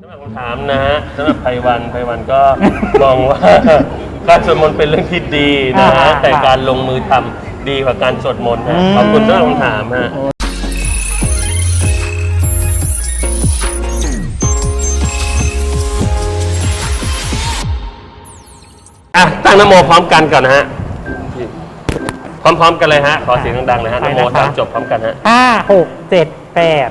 สำหรับคำถามนะฮะสำหรับไพวันไพวันก็มองว่า การสวดมนต์เป็นเรื่องที่ดีนะฮะอ่าแต่การลงมือทำดีกว่าการสวดมนต์ฮะอืมขอบคุณสำหรับคำถามฮะอะตั้งนโมพร้อมกันก่อนนะฮะ พร้อมๆกันเลยฮะ ขอเสียงดังๆเลยฮะนโมสามจบพร้อมกันฮะ ห้าหกเจ็ดแปด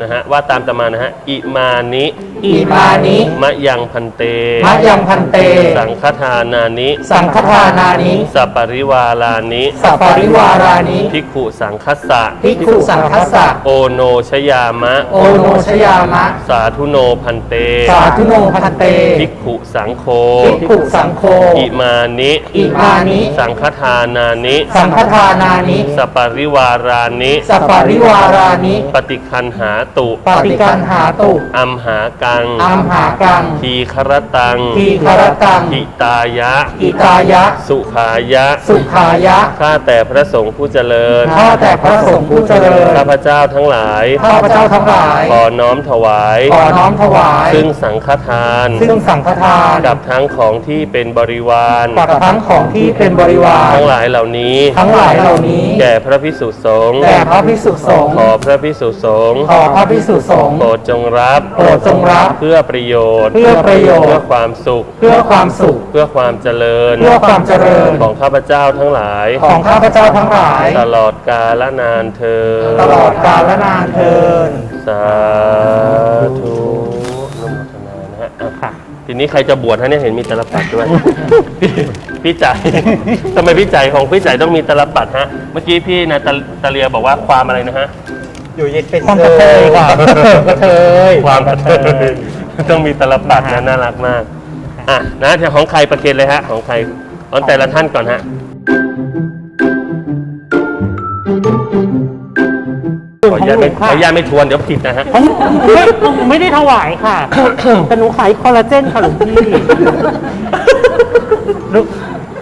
นะฮะว่าตามตามมานะฮะอิมานิอิมานิมะยังพันเต มะยังพันเต สังฆทานานิ สังฆทานานิ สัปปริวารานิ สัปปริวารานิ ภิกขุสังคัสสะ ภิกขุสังคัสสะ โอโนชยามะ โอโนชยามะ สาธุโนพันเต สาธุโนพันเต ภิกขุสังโฆ ภิกขุสังโฆ อิมานิอิมานิ สังฆทานานิ สังฆทานานิ สัปปริวารานิ สัปปริวารานิ ปฏิคันหาตุปฏิกันหาตุ อัมหากังอัมหากัง ทีครตัง ทีคารตังหิตายะอิตายะ สุขายะ สุขายะ ข้าแต่พระสงฆ์ผู้เจริญ ข้าแต่พระสงฆ์ผู้เจริญ ข้าพเจ้าทั้งหลาย ข้าพเจ้าทั้งหลาย ขอน้อมถวาย ขอน้อมถวาย ซึ่งสังฆทาน ซึ่งสังฆทาน กับทั้งของที่เป็นบริวารกับทั้งของที่เป็นบริวาร ทั้งหลายเหล่านี้ ทั้งหลายเหล่านี้ แก่พระพิสุสงฆ์แด่พระภิกษุสงฆ์ ขอพระพิสุสงฆ์ ขอพระภิกษุสงฆ์โปรดจงรับโปรดจงรับเพื่อประโยชน์ เพื่อประโยชน์ เพื่อความสุข เพื่อความสุข เพื่อความเจริญ เพื่อความเจริญของข้าพเจ้าทั้งหลาย ของข้าพเจ้าทั้งหลาย ตลอดกาลนานเธอญตลอดกาลนานเทินสาธุอนุโมทนานะฮะอะทีนี้ใครจะบวชฮะเนี่ยเห็นมีตลปัดด้วย พี่พี่จ่ายทำไมพี่จ่ายของพี่จ่ายต้องมีตลปัดฮะ เมื่อกี้พี่นาตาตาเลียบอกว่าความอะไรนะฮะ อยู่เย็นเป็นความกระเทยค่ะกระเทยความกระเทยต้องมีตลปัดนะน่ารักมากอะนะแต่ของใครประเคนเลยฮะ ของใครของแต่ละท่านก่อนฮะขออนุญาตไม่ขออนุญาตไม่ทวนเดี๋ยวผิดนะฮะผมไม่ไม่ได้ถวายค่ะ แต่หนูขายคอลลาเจนค่ะหลวงพี่หนู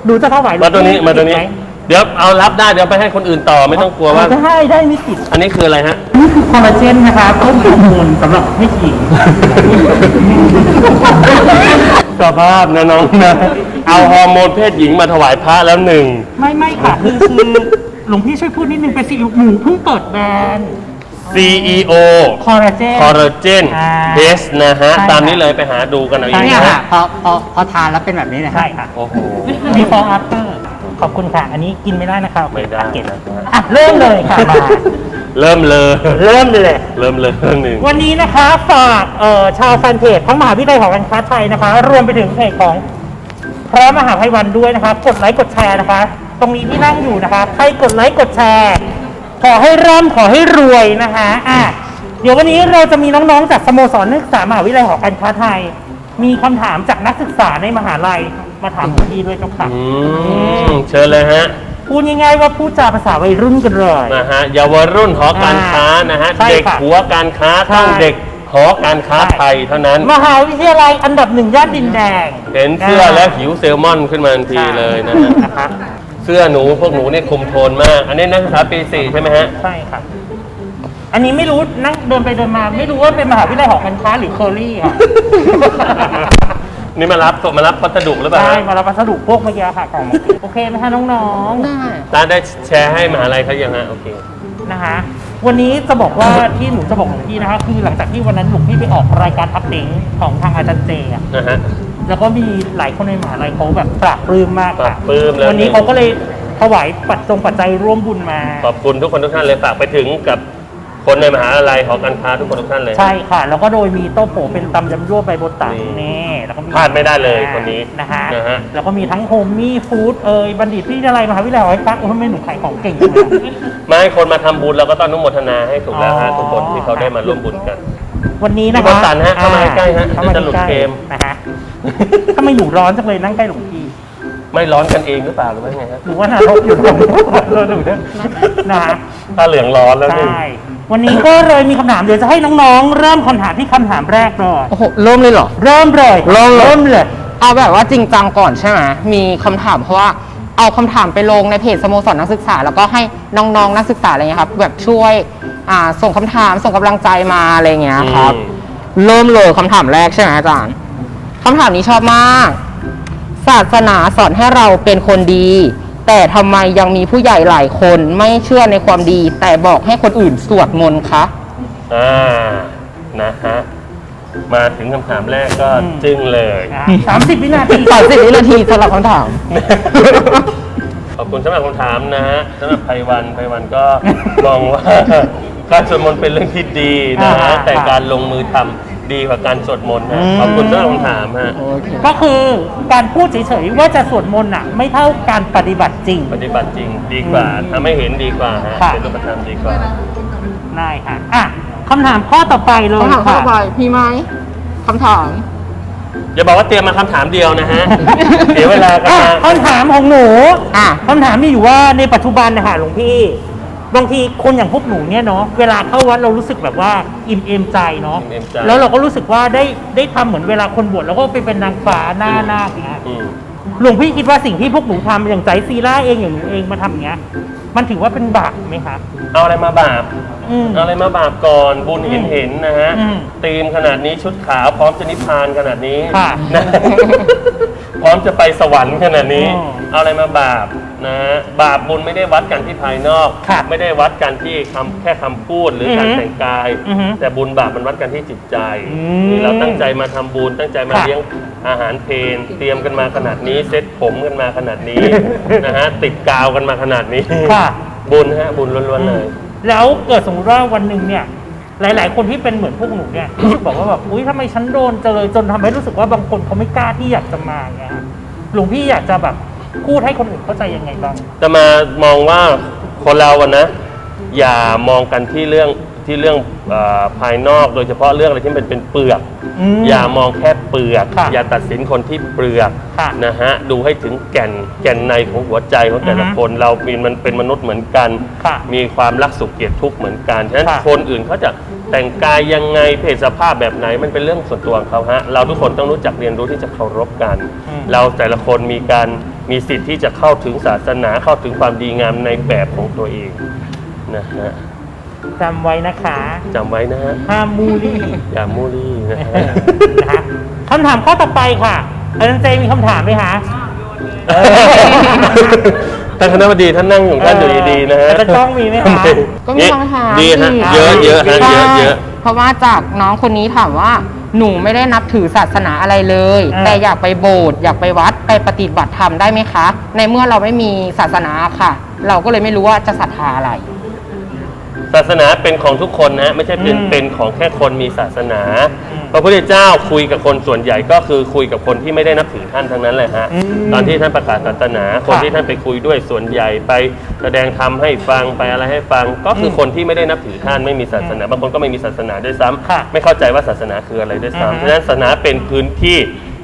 หนูจะถวายหลวงมาตัวนี้พี่มาตัวนี้ไห เดี๋ยวเอารับได้เดี๋ยวไปให้คนอื่นต่อไม่ต้องกลัวว่าได้ได้ไม่ติดอันนี้คืออะไรฮะ นี่คือคอลลาเจนนะคะเพิ่มฮอร์โมนสำหรับผู้หญิง สภาพนะน้องนะเอาฮอร์โมนเพศหญิงมาถวายพระแล้วหนึ่ง ไม่ไม่ค่ะคือคือหลวงพี่ช่วยพูดนิดนึงเป็นสิหมูเพิ่งเปิดแบรนด์ CEO คอลลาเจน คอลลาเจนอ่าเบสนะฮะ ใช่ค่ะ ตามนี้เลยไปหาดูกันเอาเองเนี่ยนะค่ะฮะพอพอพอทานแล้วเป็นแบบนี้นะใช่ค่ะโอ้โห before after ขอบคุณค่ะ อันนี้กินไม่ได้นะคะไม่ได้เก็บอะเริ่มเลยค่ะมาเริ่มเลยเริ่มเลย เริ่มเลยเรื่องหนึ่ง วันนี้นะคะฝากเอ่อชาวแฟนเพจทั้งมหาวิทยาลัยหอการค้าไทยนะคะ รวมไปถึงเพจของพระมหาภัยวันด้วยนะคะ กดไลค์กดแชร์นะคะ ตรงนี้ที่นั่งอยู่นะคะ ใครกดไลค์กดแชร์ ขอให้ร่ำขอให้รวยนะคะอะเดี๋ยววันนี้เราจะมีน้องๆจากสโมสรนักศึกษามหาวิทยาลัยหอการค้าไทย มีคำถามจากนักศึกษาในมหาลัย มาถามพี่ด้วยเจ้าค่ะอืมเชิญเลยฮะ พูดง่ายๆว่าพูดจาภาษาวัยรุ่นกันเลย นะฮะเยาวรุ่นหอการค้านะฮะใช่เด็กค่ะหัวการค้าต้องใช่ เด็กหอการค้าไทยเท่านั้น มหาวิทยาลัยอันดับหนึ่งย่านดินแดงเห็นเสื้อแล้วหิวเซลมอนขึ้นมาทันทีเลยนะฮะนะคะเสื้อหนูพวกหนูเนี่ยคุมโทนมาก อันนี้นักศึกษาปีสี่ใช่ไหมฮะ ใช่ค่ะ อันนี้ไม่รู้นั่งเดินไปเดินมา ไม่รู้ว่าเป็นมหาวิทยาลัยหอการค้าหรือเคอรี่ค่ะ นี่มารับส่งมารับพัสดุหรือเปล่าใช่ฮะมารับพัสดุพวกเมื่อกี้ค่ะของโอเคไหมคะน้องๆ ได้ร้านได้แชร์ให้มหาลัยเขายังฮะโอเค นะคะวันนี้จะบอกว่าที่หนูจะบอกหลวงพี่นะคะคือหลังจากที่วันนั้นหลวงพี่ไปออกรายการอัปเดตของทางอาจารย์เจอะนะฮะ แล้วก็มีหลายคนในมหาลัยเขาแบบปราบปลื้มมากปราค่ะบปลื้มแล้ว วันนี้เขาก็เลยถวายปัจจงปัจจัยร่วมบุญมา ขอบคุณทุกคนทุกท่านเลยฝากไปถึงกับ คนในมหาลัยหอการค้าทุกคนทุกท่านเลย ใช่ค่ะ แล้วก็โดยมีโต๊ะโปะเป็นตำยำยั่วใบโบตันนี่นี่แล้วก็มีพลาดไม่ได้เลยคนนี้นะคะนะฮะ แล้วก็มีทั้งโฮมมี่ฟู้ดเอ่ยบัณฑิตวิทยาลัยมหาวิทยาลัยหอการค้าโอ้ยไม่หนูขายของเก่งจังเลยอะมาให้คนมาทำบุญเราก็ต้องอนุโมทนาให้ถูกแล้วฮะอ๋อ ทุกคนที่เขาได้มาร่วมบุญกัน วันนี้นะพี่คะโบตันฮะเข้ามาใกล้ๆฮะเข้ามาเดี๋ยวจะหลุดใกล้เกม ๆนะคะทำไมหนูร้อนจังเลยนั่งใกล้หลวงพี่ ไม่ร้อนกันเองหรือเปล่าหรือว่าไงฮะหนูว่านารกอยู่ตรงนี้เราหนูเนี่ยนะคะถ้าเหลืองร้อนแล้วใชนี่่ วันนี้ก็เลยมีคำถามเดี๋ยวจะให้น้องๆ เริ่มคำถามที่คำถามแรกเลย โอ้โหเริ่มเลยเหรอ เริ่มเลยเริ่มเลย เริ่มเลย เอาแบบว่าจริงจังก่อนใช่ไหมมีคำถามเพราะว่าเอาคำถามไปลงในเพจสโมสรนักศึกษา แล้วก็ให้น้องๆนักศึกษาอะไรเงี้ยครับแบบช่วยอ่าส่งคำถามส่งกำลังใจมาอะไรเงี้ยครับอืมเริ่มเลยคำถามแรกใช่ไหมอาจารย์คำถามนี้ชอบมาก ศาสนาสอนให้เราเป็นคนดี แต่ทำไมยังมีผู้ใหญ่หลายคนไม่เชื่อในความดี แต่บอกให้คนอื่นสวดมนต์คะ อ่า นะฮะ มาถึงคำถามแรกก็จึ้งเลย สามสิบวินาที สามสิบวินาทีสำหรับคำถาม ขอบคุณสำหรับคำถามนะฮะสำหรับไพวันไพวันก็ มองว่า การสวดมนต์เป็นเรื่องที่ดีนะฮะ อ่าแต่การลงมือทำ ดีกว่าการสวดมนต์นะขอบคุณสำหรับคำถามฮะก็คือการพูดเฉยๆว่าจะสวดมนต์อะไม่เท่าการปฏิบัติจริง ปฏิบัติจริงดีกว่าทำให้เห็นดีกว่าฮะค่ะ เป็นรูปธรรมดีกว่า ได้ค่ะอะคำถามข้อต่อไปเลยคำถามข้อค่ะ ต่อไปพี่ไหมคำถาม อย่าบอกว่าเตรียมมาคำถามเดียวนะฮะ เสียเวลากันอะนะคำถามของหนูอะ คำถามมีอยู่ว่าในปัจจุบันนะคะหลวงพี่ บางทีคนอย่างพวกหนูเนี่ยเนาะเวลาเข้าวัดเรารู้สึกแบบว่าอิ่มเอมใจเนาะอิ่มเอมใจ แล้วเราก็รู้สึกว่าได้ได้ทำเหมือนเวลาคนบวชแล้วก็ไปเป็นนางฟ้าหน้าหน้าอย่างเงี้ยอืมหลวงพี่คิดว่าสิ่งที่พวกหนูทำอย่างใจซีล่าเองอย่างหนูเองมาทำอย่างเงี้ย มันถือว่าเป็นบาปไหมคะเอาอะไรมาบาป อืม เอาอะไรมาบาปก่อนบุญเห็นเห็นนะฮะอืมตีมขนาดนี้ชุดขาวพร้อมจะนิพพานขนาดนี้ค่ะนะ พร้อมจะไปสวรรค์ขนาดนี้ อ๋อ เอาอะไรมาบาป นะฮะบาปบุญไม่ได้วัดกันที่ภายนอกค่ะไม่ได้วัดกันที่คำแค่คำพูดหรือออฮึการแต่งกาย อือฮึแต่บุญบาปมันวัดกันที่จิตใจอืมนี่เราตั้งใจมาทำบุญตั้งใจมาค่ะเลี้ยงอาหารเพลเตรียมกันมาขนาดนี้เซ็ตผมกันมาขนาดนี้ นะฮะติดกาวกันมาขนาดนี้ค่ะ บุญฮะบุญล้วนๆเลย แล้วเกิดสมมติว่าวันหนึ่งเนี่ย หลาย ๆ คนที่เป็นเหมือนพวกหนูเนี่ย รู้สึกบอกว่าแบบอุ้ยทำไมฉันโดนเจอจนทำให้รู้สึกว่าบางคนเขาไม่กล้าที่อยากจะมาไงฮะหลวงพี่อยากจะแบบ พูดให้คนอื่นเข้าใจยังไงบ้าง จะมามองว่าคนเราอะนะ อย่ามองกันที่เรื่องที่เรื่องเออภายนอกโดยเฉพาะเรื่องอะไรที่มันเป็นเปลือก อืม อย่ามองแค่ เปลือกค่ะอย่าตัดสินคนที่เปลือกค่ะนะฮะดูให้ถึงแก่นแก่นในของหัวใจของแต่ละอือฮึคนเรามีมันเป็นมนุษย์เหมือนกัน ค่ะมีความรักสุขเกลียดทุกข์เหมือนกันฉะนั้นค่ะ คนอื่นเขาจะแต่งกายยังไงเพศสภาพแบบไหนมันเป็นเรื่องส่วนตัวของเขาฮะเราทุกคนต้องรู้จักเรียนรู้ที่จะเคารพกันอืมเราแต่ละคนมีการมีสิทธิ์ที่จะเข้าถึงศาสนาเข้าถึงความดีงามในแบบของตัวเองนะฮะ จำไว้นะคะจำไว้นะฮะห้ามมูลี่อย่ามูลี่นะฮะนะฮะคำถามข้อต่อไปค่ะอาจารย์เจมีคำถามไหมคะท่านคณะบดีท่านนั่งอยู่ท่านอยู่ดีๆนะฮะอาจารย์จ้องมีไหมคะ ก็มีคำถามดีฮะอีก เยอะเยอะฮะเยอะเยอะ เพราะว่าจากน้องคนนี้ถามว่าหนูไม่ได้นับถือศาสนาอะไรเลย อ่า แต่อยากไปโบสถ์อยากไปวัดไปปฏิบัติธรรมได้ไหมคะ ในเมื่อเราไม่มีศาสนาค่ะ เราก็เลยไม่รู้ว่าจะศรัทธาอะไร ศาสนาเป็นของทุกคนนะไม่ใช่เป็นอืมเป็นของแค่คนมีศาสนา อืมพระพุทธเจ้าคุยกับคนส่วนใหญ่ก็คือคุยกับคนที่ไม่ได้นับถือท่านทั้งนั้นเลยฮะอืมตอนที่ท่านประกาศศาสนา คนค่ะที่ท่านไปคุยด้วยส่วนใหญ่ไปแสดงธรรมให้ฟังไปอะไรให้ฟัง ก็คืออมคนที่ไม่ได้นับถือท่านไม่มีศาสนา บางคนก็ไม่มีศาสนาด้วยซ้ำค่ะไม่เข้าใจว่าศาสนาคืออะไรด้วยอือฮึซ้ำฉะนั้นศาสนาเป็นพื้นที่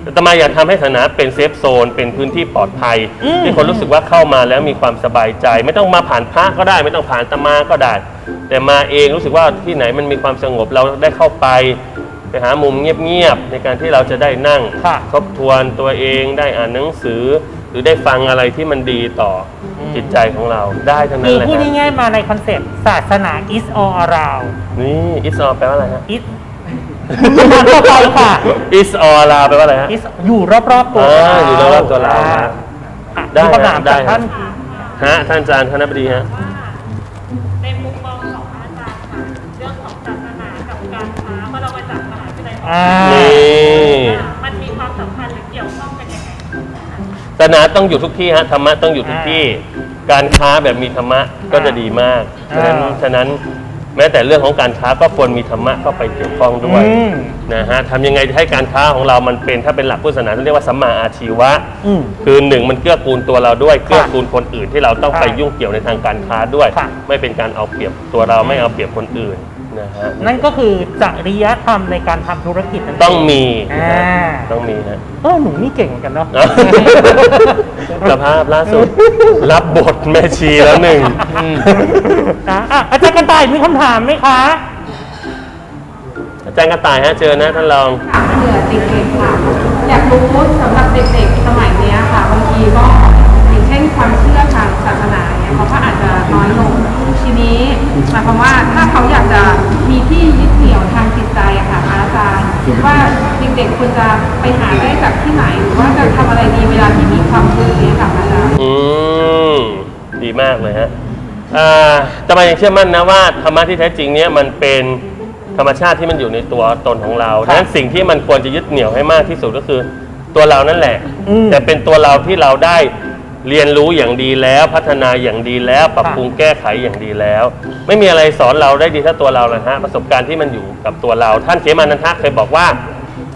อาตมาอยากทำให้ศาสนาเป็นเซฟโซนเป็นพื้นที่ปลอดภัยอืมที่คนรู้สึกว่าเข้ามาแล้วมีความสบายใจ ไม่ต้องมาผ่านพระก็ได้ ไม่ต้องผ่านอาตมาก็ได้ แต่มาเองรู้สึกว่าที่ไหนมันมีความสงบเราได้เข้าไป ไปหามุมเงียบๆในการที่เราจะได้นั่งค่ะทบทวนตัวเองได้อ่านหนังสือ หรือได้ฟังอะไรที่มันดีต่ออมจิตใจของเราได้ทั้งนั้คืนอเลยพูดฮะง่ายๆมาในคอนเซ็ปต์ศาสนา is all around นี่อิสอแปลว่าอะไรฮะ is คำถามต่อไปค่ะอิสออลาแปลว่าอะไรฮะ is อยู่รอบๆตัวอ่าเราอยู่รอบๆตัวเราอ่ฮะอะได้มีคำถามได้ จากท่านฮะท่านอาจารย์คณะบดีฮะ องอ่านี่มันมีความสัมพันธ์หรือเกี่ยวข้องกันยังไงศาสนาต้องอยู่ทุกที่ฮะธรรมะต้องอยู่ทุกที่ การค้าแบบมีธรรมะก็จะดีมากฉะนั้นอ่าฉะนั้นแม้แต่เรื่องของการค้าก็ควรมีธรรมะเข้าไปเกี่ยวข้องด้วยอืม นะฮะทำยังไงจะให้การค้าของเรามันเป็นถ้าเป็นหลักพุทธศาสนาเรียกว่าสัมมาอาชีวะ อืม คือหนึ่งมันเกื้อกูลตัวเราด้วยเกื้อกูลคนอื่นที่เราต้องค่ะไปยุ่งเกี่ยวในทางการค้าด้วย ค่ะ ไม่เป็นการเอาเปรียบตัวเราไม่เอาเปรียบคนอื่น นะฮะนั่นก็คือจริยธรรมในการทำธุรกิจนั่นเต้องมีนะฮะอ่าต้องมีนะ เออหนูนี่เก่งเหมือนกันเนาะ สภาพล่าสุด รับบทแม่ชีแล้วหนึ่ง นะอะอาจารย์กันต่ายมีคำถามไหมคะ อาจารย์กระต่ายฮะเจอนะท่านรอง ถามเผื่อเด็กๆค่ะ อยากรู้สำหรับเด็กๆ สมัยเนี้ยค่ะบางทีก็อย่างเช่นความเชื่อทางศาสนาเนี่ยเขาก็อาจจะน้อยลง ทีนี้หมายความว่าถ้าเขาอยากจะมีที่ยึดเหนี่ยวทางจิตใจอะค่ะอาจารย์คิดว่าเด็กๆควรจะไปหาได้จากที่ไหนหรือว่าจะทำอะไรดีเวลาที่มีความทุกข์เนี่ยค่ะอาจารย์อืมดีมากเลยฮะอ่าแต่มายังเชื่อมั่นนะว่าธรรมะที่แท้จริงเนี่ยมันเป็นธรรมชาติที่มันอยู่ในตัวตนของเราดังนั้นสิ่งที่มันควรจะยึดเหนี่ยวให้มากที่สุดก็คือ ตัวเรานั่นแหละอืมแต่เป็นตัวเราที่เราได้ เรียนรู้อย่างดีแล้วพัฒนาอย่างดีแล้วปรับปรุงแก้ไขอย่างดีแล้ว ไม่มีอะไรสอนเราได้ดีเท่าตัวเราเลยฮะประสบการณ์ที่มันอยู่กับตัวเรา ท่านเขมานันทะเคยบอกว่า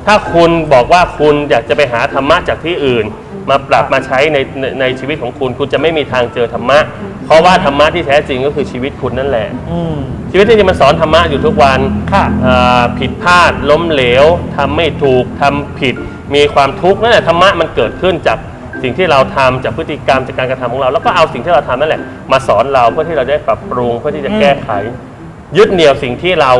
ถ้าคุณบอกว่าคุณอยากจะไปหาธรรมะจากที่อื่น มาปรับมาใช้ในในในชีวิตของคุณ คุณจะไม่มีทางเจอธรรมะ เพราะว่าธรรมะที่แท้จริงก็คือชีวิตคุณนั่นแหละ อืม ชีวิตที่จริงมันสอนธรรมะอยู่ทุกวันค่ะอ่าผิดพลาดล้มเหลวทำไม่ถูกทำผิด มีความทุกข์นั่นแหละธรรมะมันเกิดขึ้นจาก สิ่งที่เราทำจากพฤติกรรมจากการกระทำของเรา แล้วก็เอาสิ่งที่เราทำนั่นแหละ มาสอนเราเพื่อที่เราได้ปรับปรุงเพื่อที่จะแก้ไข ยึดเหนี่ยวสิ่งที่เรา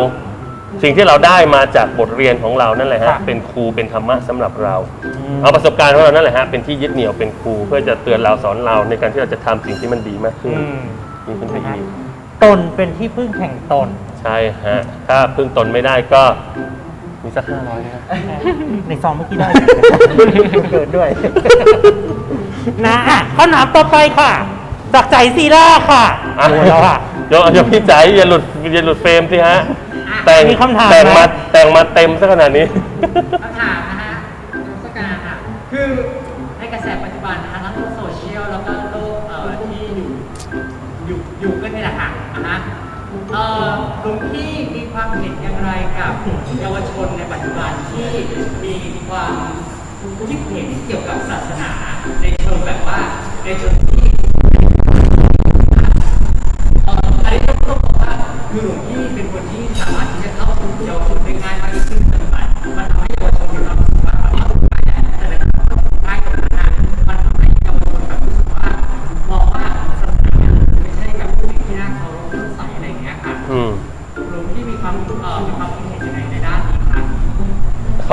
สิ่งที่เราได้มาจากบทเรียนของเรานั่นแหละครัฮะบเป็นครูเป็นธรรมะสำหรับเราอืมเอาประสบการณ์ของเรานั่นแหละฮะเป็นที่ยึดเหนี่ยวเป็นครูเพื่อจะเตือนเราสอนเราในการที่เราจะทำสิ่งที่มันดีมากขึ้นอืมดีขึ้นไปอีกตนเป็นที่พึ่งแห่งตน ใช่ฮะถ้าพึ่งตนไม่ได้ก็ มีสักห้าร้อยนะครับ ในซองเมื่อกี้ได้ เกิดด้วย นะอะข้อถามต่อไปค่ะจากใจซีร่าค่ะอะ โอ้แล้วอะ เดี๋ยวเดี๋ยวพี่จ๋ายอย่าหลุดอย่าหลุดเฟรมสิฮะ แต่งมีคำถามแต่งไหมมาแต่งมาเต็มซะขนาดนี้ คำถามนะฮะนมัสการค่ะ คือในกระแสปัจจุบันนะฮะทั้งโลกโซเชียลแล้วก็โลกเอ่อที่อยู่อยู่อยู่กันนี่แหละค่ะนะฮะเอ่อหลวงพี่ เยาวชนในปัจจุบันที่มีความคิดเห็นเกี่ยวกับศาสนาในเชิงแบบว่าในเชิง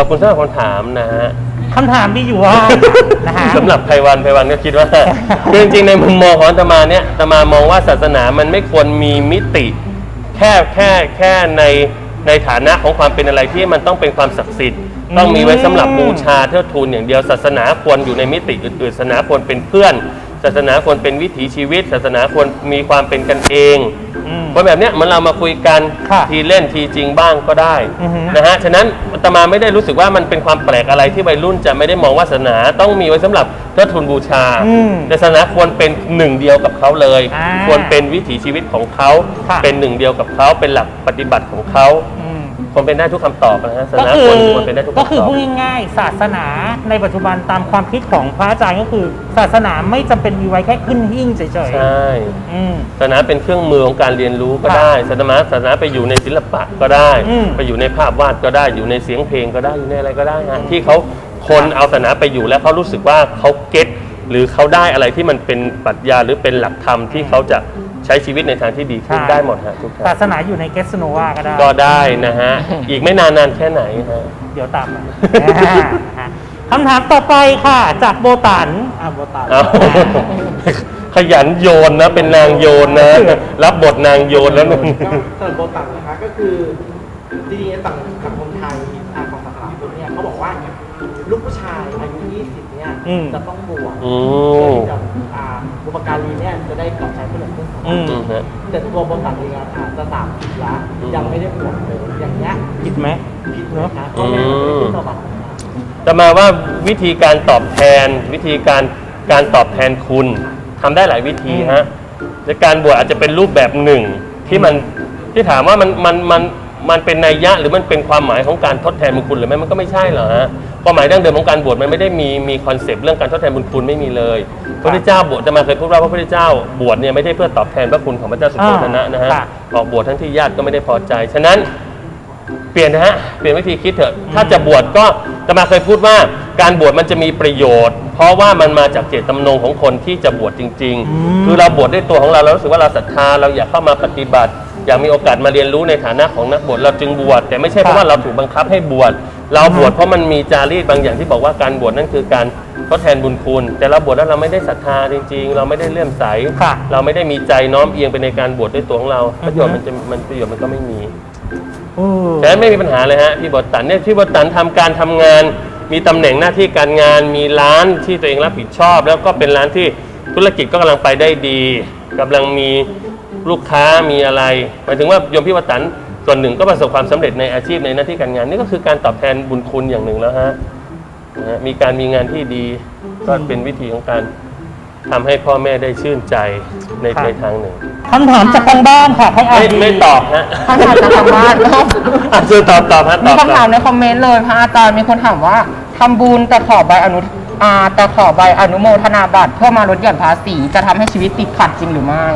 คุณสำหรับคำถามนะฮะคำถามมีอยู่ว่านะฮะสำหรับไพวันไพวันก็คิดว่า คือจริงๆในมุมมองของอาตมาเนี่ยอาตมามองว่าศาสนามันไม่ควรมีมิติ แค่แค่แค่ในในฐานะของความเป็นอะไรที่มันต้องเป็นความศักดิ์สิทธิ์ ต้องมีไว้สำหรับบูชาเทิดทูนอย่างเดียวศาสนาควรอยู่ในมิติอื่นๆศาสนาควรเป็นเพื่อน ศาสนาควรเป็นวิถีชีวิต ศาสนาควรมีความเป็นกันเอง อืม คนแบบเนี้ยมันเรามาคุยกันค่ะทีเล่นทีจริงบ้างก็ได้อือฮึนะฮะฉะนั้นอาตมาไม่ได้รู้สึกว่ามันเป็นความแปลกอะไรที่วัยรุ่นจะไม่ได้มองว่าศาสนาต้องมีไว้สำหรับเทิดทูนบูชา อืมแต่ศาสนาควรเป็นหนึ่งเดียวกับเขาเลย อ่าควรเป็นวิถีชีวิตของเขาค่ะ เป็นหนึ่งเดียวกับเขาเป็นหลักปฏิบัติของเขา อืม ควรเป็นได้ทุกคำตอบนะฮะศาสก็นาคืควอรควรเป็นได้ทุกก็คำคือตอบพูดง่ายๆศาสนาในปัจจุบันตามความคิดของพระอาจารย์ก็คือ ศาสนาไม่จำเป็นมีไว้แค่ขึ้นหิ้งเฉยใช่ๆอืม ศาสนาเป็นเครื่องมือของการเรียนรู้ก็ค่ะได้ศาสนาศาสนาไปอยู่ในศิลปะก็ได้ อืม ไปอยู่ในภาพวาดก็ได้อยู่ในเสียงเพลงก็ได้อยู่ในอะไรก็ได้ฮะที่เขาคนเอาศาสนาไปอยู่แล้วเขารู้สึกว่าเขาเก็ต หรือเขาได้อะไรที่มันเป็นปรัชญาหรือเป็นหลักธรรมที่เขาจะใช้ชีวิตในทางที่ดีขึ้นใช่ ได้หมดฮะทุกท่าศานสนาอยู่ในเกสโนวาก็ได้ ก็ได้นะฮะ อีกไม่นานนานแค่ไหนฮะ เดี๋ยวตามมาอ่าคำถามต่อไปค่ะ จากโบตันอ่าโบตัน เอาขยันโยนนะ เป็นนางโยนนะ รับบทนางโยนแล้วนุ่นส่วนโบตันนะคะก็คือจริงๆต่างสังค ลูกผู้ชายอายุ20เนี่ยอืม จะต้องบวชอืเพื่อมที่จะอ่าบุปการีเนี่ยจะได้ตอบแทนผู้หลักผู้อืมอืม ฮะ แต่ตัวโบตันเองอะค่ะจะสามสิบละอืม ยังไม่ได้บวชเลยอย่างเงี้ยผิดไหม ผิดเนอะนะคะเพราะแม่ไม่ได้ขึ้นสวรรค์นะจะมาว่าวิธีการตอบแทน วิธีการการตอบแทนคุณทำได้หลายวิธีฮะและการบวชอาจจะเป็นรูปแบบหนึ่งที่มันที่ถามว่ามันมันมัน มันเป็นนัยยะหรือมันเป็นความหมายของการทดแทนบุญคุณหรือไม่มันก็ไม่ใช่หรอกฮะความหมายดั้งเดิมของการบวชมันไม่ได้มีมีคอนเซปต์เรื่องการทดแทนบุญคุณไม่มีเลยพระพุทธเจ้าบวชจะมาเคยพูดว่าพระพุทธเจ้าบวชเนี่ยไม่ได้เพื่อตอบแทนพระคุณของพระเจ้าสุโธทนะนะฮะค่ะ ออกบวชทั้งที่ญาติก็ไม่ได้พอใจ ฉะนั้น เปลี่ยนนะฮะ เปลี่ยนวิธีคิดเถอะ ถ้าจะบวชก็จะมาเคยพูดว่าการบวชมันจะมีประโยชน์ เพราะว่ามันมาจากเจตจำนงของคนที่จะบวชจริง ๆ คือเราบวชด้วยตัวของเราเรารู้สึกว่าเราศรัทธาเราอยากเข้ามาปฏิบัติ อยากมีโอกาสมาเรียนรู้ในฐานะของนักบวชเราจึงบวชแต่ไม่ใช่เพราะว่าเราถูกบังคับให้บวชเราบวชเพราะมันมีจารีตบางอย่างที่บอกว่าการบวชนั่นคือการทดแทนบุญคุณ แต่เราบวชแล้วเราไม่ได้ศรัทธาจริง ๆ เราไม่ได้เลื่อมใส ค่ะเราไม่ได้มีใจน้อมเอียงไปในการบวชด้วยตัวของเรา ประโยชน์มันจะมันประโยชน์มันก็ไม่มีอืม ฉะนั้นไม่มีปัญหาเลยฮะพี่บทตันเนี่ยพี่บทตันทำการทำงาน มีตำแหน่งหน้าที่การงาน มีร้านที่ตัวเองรับผิดชอบ แล้วก็เป็นร้านที่ธุรกิจก็กำลังไปได้ดีกำลังมี ลูกค้ามีอะไรหมายถึงว่าโยมพี่บทตันส่วนหนึ่งก็ประสบความสำเร็จในอาชีพในหน้าที่การงานนี่ก็คือการตอบแทนบุญคุณอย่างหนึ่งแล้วฮะนะฮะมีการมีงานที่ดีก็เป็นวิธีของการทำให้พ่อแม่ได้ชื่นใจในครับในทางหนึ่งคำถามจากทางบ้านค่ะให้อาไม่ดีไม่ตอบฮะคำถามจากทางบ้านอะเชิญตอบตอบฮะตมีอบตคำอถาบมในคอมเมนต์เลยพระอาจารย์มีคนถามว่าทำบุญแต่ขอใบอนุอาแต่ขอใบอนุโมทนาบัตรเพื่อมาลดหย่อนภาษีจะทำให้ชีวิตติดขัดจริงหรือไม่